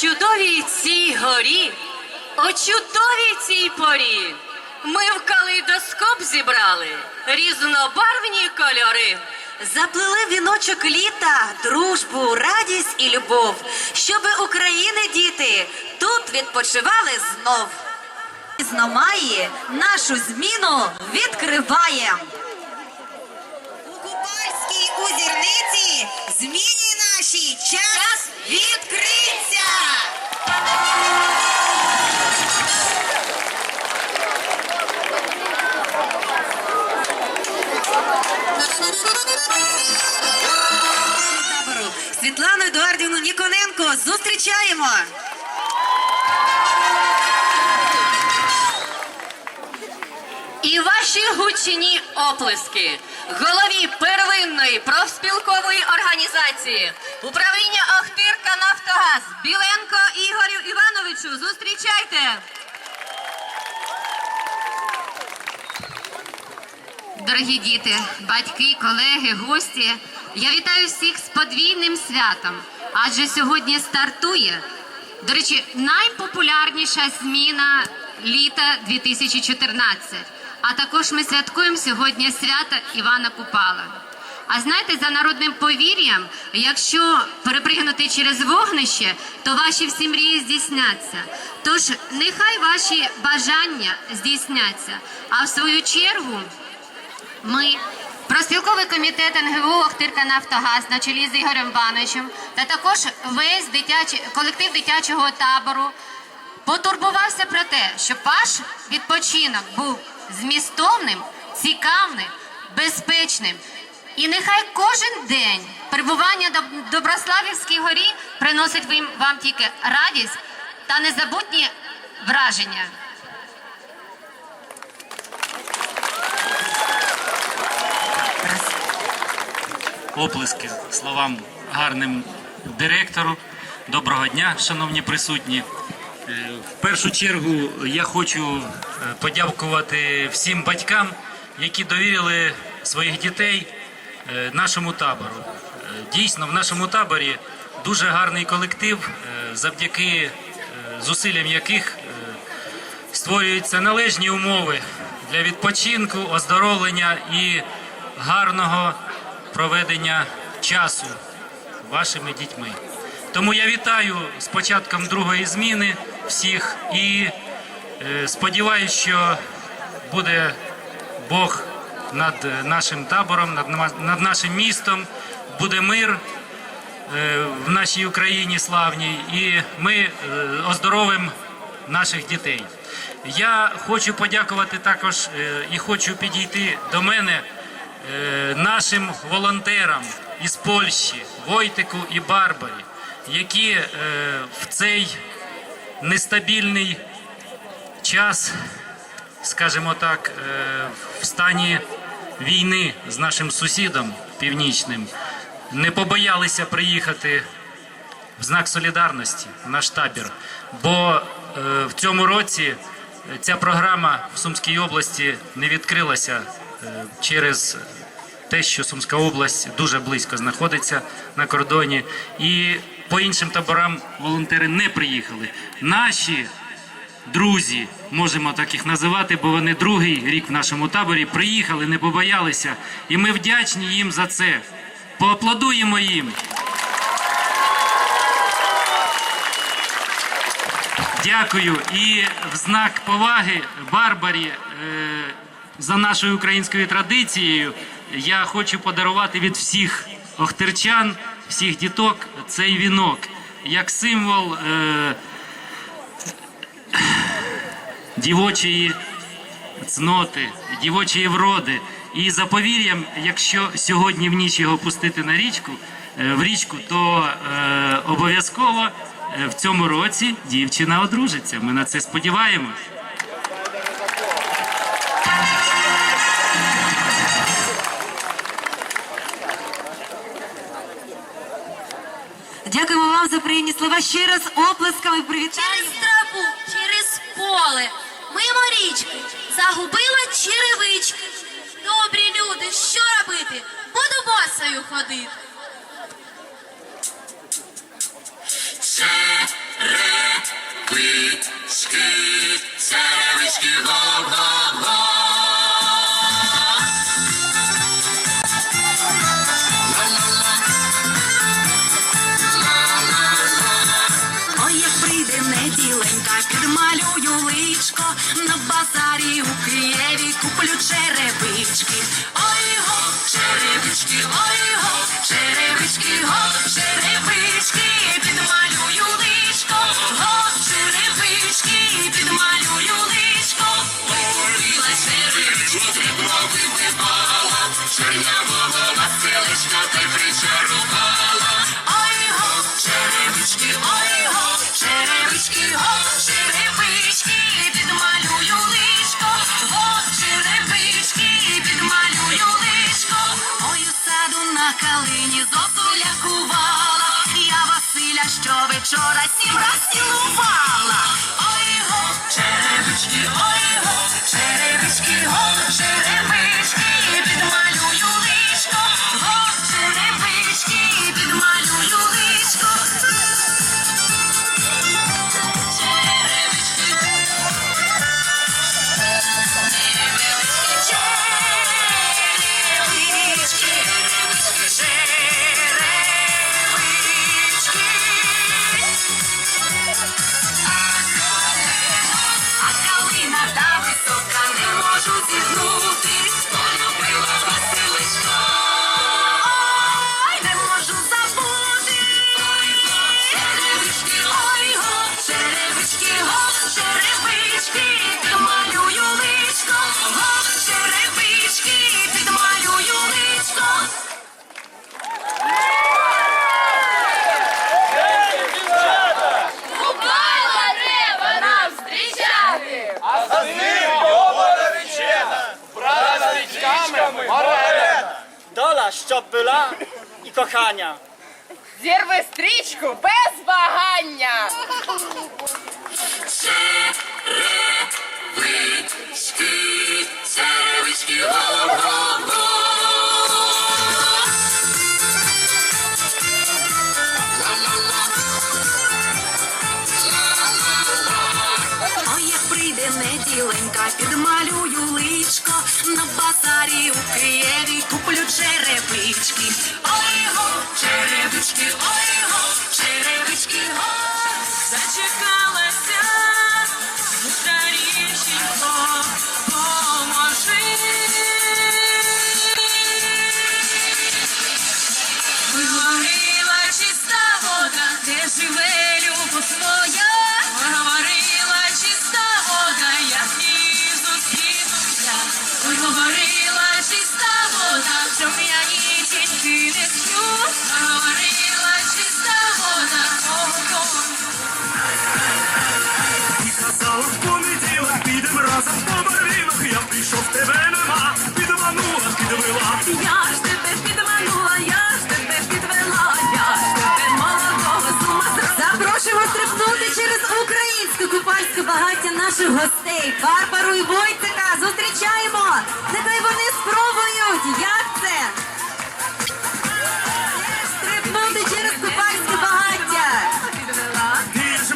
чудовій цій горі, о чудовій цій порі. Ми в калейдоскоп зібрали різнобарвні кольори. Заплели віночок літа, дружбу, радість і любов, щоби України діти тут відпочивали знов. Зномає нашу зміну відкриває. У Купальській узірниці зміні наші час відкриться. Гучні оплески голові первинної профспілкової організації управління Охтирка Нафтогаз Біленко Ігорю Івановичу. Зустрічайте! Дорогі діти, батьки, колеги, гості, я вітаю всіх з подвійним святом, адже сьогодні стартує, до речі, найпопулярніша зміна літа 2014. А також ми святкуємо сьогодні свято Івана Купала. А знаєте, за народним повір'ям, якщо перепригнути через вогнище, то ваші всі мрії здійсняться. Тож нехай ваші бажання здійсняться. А в свою чергу ми, профспілковий комітет НГУ Охтирка Нафтогаз на чолі з Ігорем Івановичем та також весь дитячий колектив дитячого табору потурбувався про те, щоб ваш відпочинок був змістовним, цікавним, безпечним. І нехай кожен день перебування на Доброславівській горі приносить вам тільки радість та незабутні враження. оплески словам гарним директору. Доброго дня, шановні присутні. В першу чергу я хочу е, подякувати всім батькам, які довірили своїх дітей е, нашому табору. Е, Дійсно, в нашому таборі дуже гарний колектив, завдяки зусиллям яких створюються належні умови для відпочинку, оздоровлення і гарного проведення часу вашими дітьми. Тому я вітаю з початком другої зміни всіх. І е, сподіваюся, що буде Бог над е, нашим табором, над, нашим містом, буде мир е, в нашій Україні славній, і ми оздоровимо наших дітей. Я хочу подякувати також і хочу підійти до мене нашим волонтерам із Польщі, Войтику і Барбарі, які в цей нестабільний час, скажімо так, е, в стані війни з нашим сусідом північним, не побоялися приїхати в знак солідарності в наш табір. Бо е, в цьому році ця програма в Сумській області не відкрилася е, через те, що Сумська область дуже близько знаходиться на кордоні, і по іншим таборам волонтери не приїхали. Наші друзі, можемо так їх називати, бо вони другий рік в нашому таборі приїхали, не побоялися, і ми вдячні їм за це. Поаплодуємо їм. Дякую. І в знак поваги Барбарі е, за нашою українською традицією я хочу подарувати від всіх охтерчан, всіх діток цей вінок як символ е, дівочої цноти, дівочої вроди. І за повір'ям, якщо сьогодні в ніч його пустити на річку, е, в річку, то е, обов'язково е, в цьому році дівчина одружиться. Ми на це сподіваємось. Вам слова. Ще раз оплесками привітаємо. Через траву, через поле, мимо річки, загубила черевички. Добрі люди, що робити? Буду босою ходити. слізок лякувала, я Василя, що вечора сім разів. кохання. Зірви стрічку без вагання. Царевички, царевички, го-го-го. Ой, як прийде неділенька, підмалюю личко, на базарі у Києві куплю черепички. Çöle düştü o наших гостей Барбару і Войтика. Зустрічаємо! Нехай вони спробують! Як це? Стрибнути через купальське багаття! Ти ж